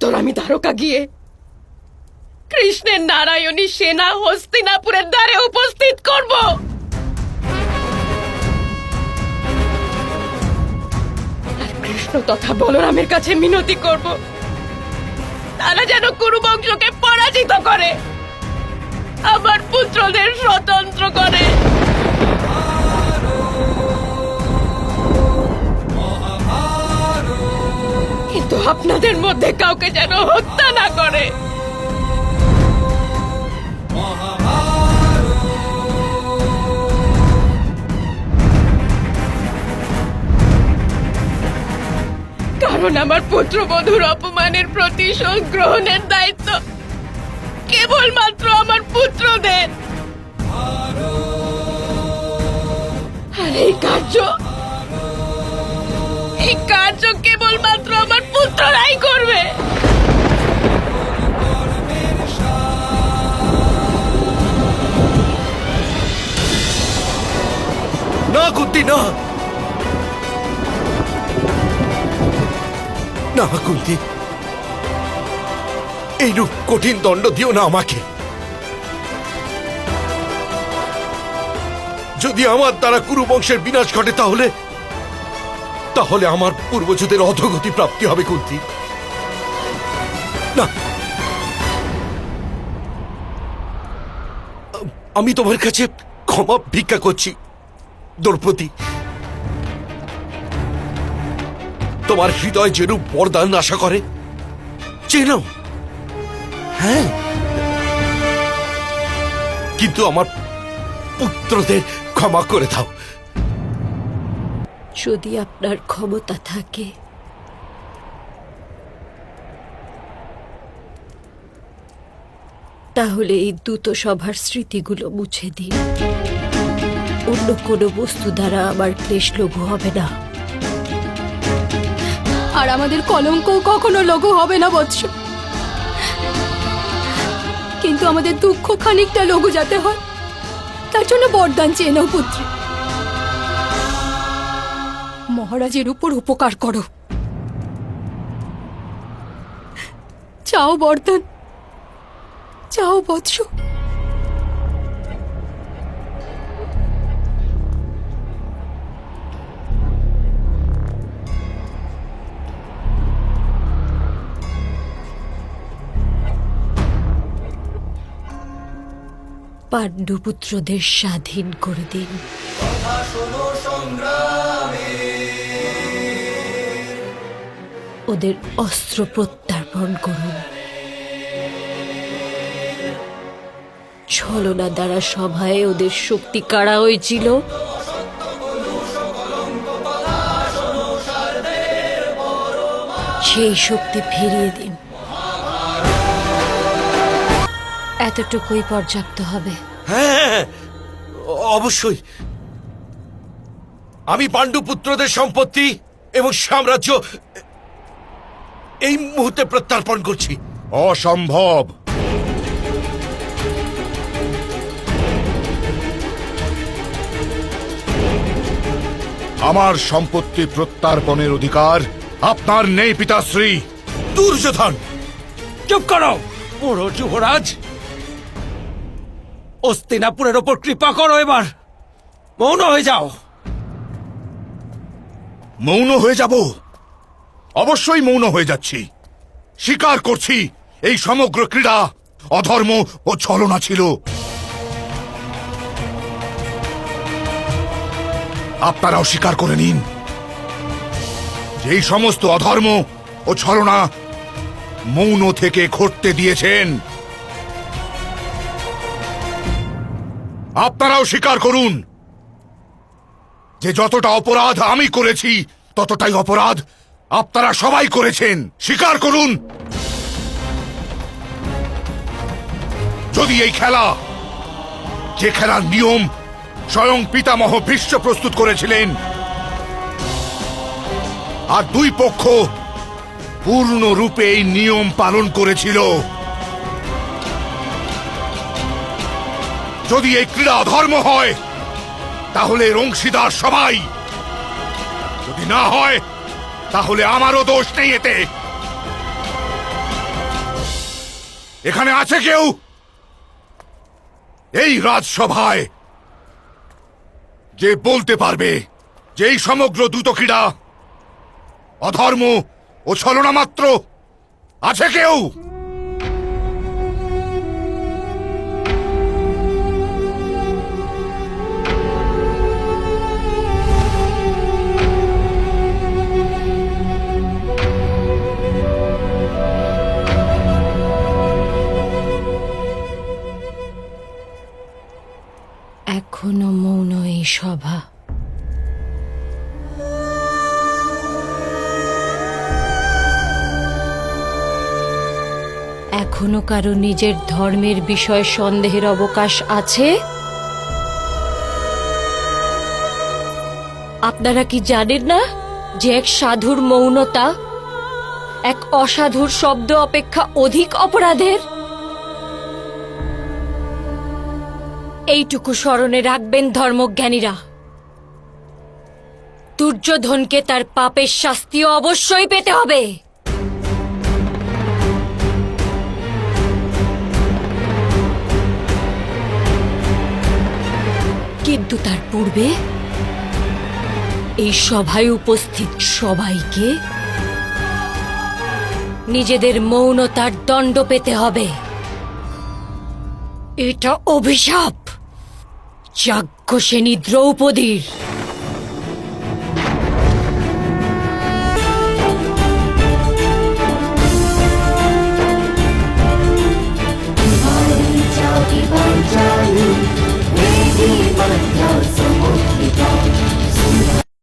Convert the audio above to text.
উত্তর আমি দ্বারকা গিয়ে কৃষ্ণের নারায়ণী সেনা হস্তিনাপুরের দ্বারে উপস্থিত করব। কৃষ্ণ তথা বলরামের কাছে মিনতি করব। তারা যেন কুরুবংশকে পরাজিত করে। আমার পুত্রদের স্বতন্ত্র করে। আপনাদের মধ্যে কাউকে যেন হত্যা না করে। কারণ আমার পুত্রবধূর অপমানের প্রতিশোধ গ্রহণের দায়িত্ব কেবলমাত্র আমার পুত্রদের। আর এই কার্য না কুন্তি না না কুন্তি এইরূপ কঠিন দণ্ড দিও না আমাকে যদি আমার দ্বারা কুরু বংশের বিনাশ ঘটে তাহলে তাহলে আমার পূর্বজদের অধগতি প্রাপ্তি হবে কুন্তি না আমি তোমার কাছে ক্ষমা ভিক্ষা করছি দ্রৌপদী, তোমার হৃদয় যেরূপ বরদান আশা করে, চেনো? হ্যাঁ। কিন্তু আমার পুত্রদের ক্ষমা করে দাও। যদি আপনার ক্ষমতা থাকে। তাহলে এই দ্রুত সভার স্মৃতিগুলো মুছে দিন। অন্য কোনো বস্তু দ্বারা আমার ক্লেশ লঘু হবে না। আর আমাদের কলঙ্ক কখনো লঘু হবে না, বৎস। কিন্তু আমাদের দুঃখ খানিকটা লঘু যাতে হয়, তার জন্য বরদান চেয়ে নাও, পুত্র। মহারাজের উপর উপকার করো। চাও বরদান, চাও বৎস। পাণ্ডুপুত্রদের স্বাধীন করে দিন। ওদের অস্ত্র প্রত্যার্পণ করুন। ছলনা দ্বারা সভায় ওদের শক্তি কাড়া হয়েছিল? সেই শক্তি ফিরিয়ে দিন। এতটুকুই পর্যাপ্ত হবে। হ্যাঁ অবশ্যই। আমি পাণ্ডুপুত্রদের সম্পত্তি এবং সাম্রাজ্য এই মুহূর্তে প্রত্যার্পণ করছি। অসম্ভব। আমার সম্পত্তি প্রত্যার্পণের অধিকার আপনার নেই পিতাশ্রী। দুর্যোধন চুপ করো। পুরো যুবরাজ অস্তিনাপুরের ওপর কৃপা করো এবার। মৌন হয়ে যাও। মৌন হয়ে যাব। অবশ্যই মৌন হয়ে যাচ্ছি। স্বীকার করছি, এই সমগ্র ক্রীড়া অধর্ম ও ছলনা ছিল। আপনারাও স্বীকার করে নিন যে এই সমস্ত অধর্ম ও ছলনা মৌন থেকে ঘটতে দিয়েছেন। আপনারাও স্বীকার করুন যে যতটা অপরাধ আমি করেছি, ততটাই অপরাধ আপনারা সবাই করেছেন। স্বীকার করুন। যদি এই খেলা, যে খেলার নিয়ম স্বয়ং পিতামহ ভীষ্ম প্রস্তুত করেছিলেন, আর দুই পক্ষ পূর্ণরূপে এই নিয়ম পালন করেছিল যদি এই ক্রীড়া ধর্ম হয়, তাহলে এর অংশীদার সবাই। যদি না হয়, তাহলে আমারও দোষ নেই এতে। এখানে আছে কেউ? এই রাজসভায় যে বলতে পারবে যে এই সমগ্র দ্রুত ক্রীড়া, অধর্ম ও ছলনা মাত্র। আছে কেউ? সভা। এখনও কারও নিজের ধর্মের বিষয়ে সন্দেহের অবকাশ আছে? আপনারা কি জানেন না যে এক সাধুর মৌনতা, এক অসাধুর শব্দ অপেক্ষা অধিক অপরাধের? এইটুকু স্মরণে রাখবেন ধর্মজ্ঞানীরা। দুর্যোধনকে তার পাপের শাস্তি অবশ্যই পেতে হবে। কিন্তু তার পূর্বে এই সভায় উপস্থিত সবাইকে নিজেদের মৌনতার দণ্ড পেতে হবে। এটা অভিশাপ। যাজ্ঞসেনী দ্রৌপদীর।